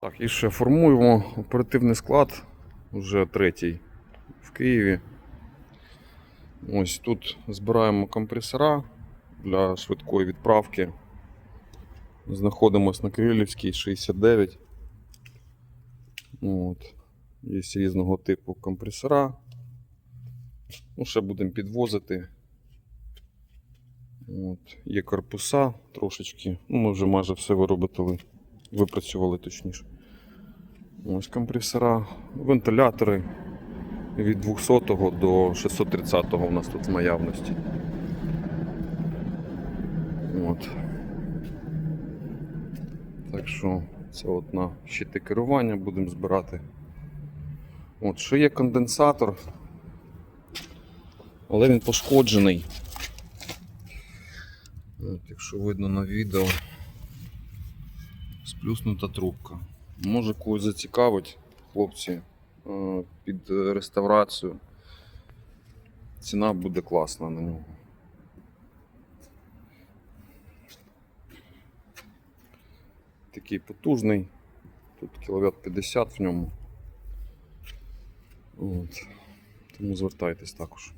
Так, і ще формуємо оперативний склад, вже третій в Києві. Ось тут збираємо компресора для швидкої відправки. Знаходимось на Кирилівській 69. От. Є різного типу компресора. Ну, ще будемо підвозити. От. Є корпуса трошечки. Ну, ми вже майже все виробили, випрацювали точніше. Ось компресора, вентилятори від 200 до 630 у нас тут в наявності. От. Так що це от на щити керування будемо збирати. От, ще є конденсатор, але він пошкоджений. От, якщо видно на відео, сплюснута трубка. Може когось зацікавить, хлопці, е, під реставрацію. Ціна буде класна на нього. Такий потужний. Тут кіловат 50 в ньому. От. Тому звертайтесь також.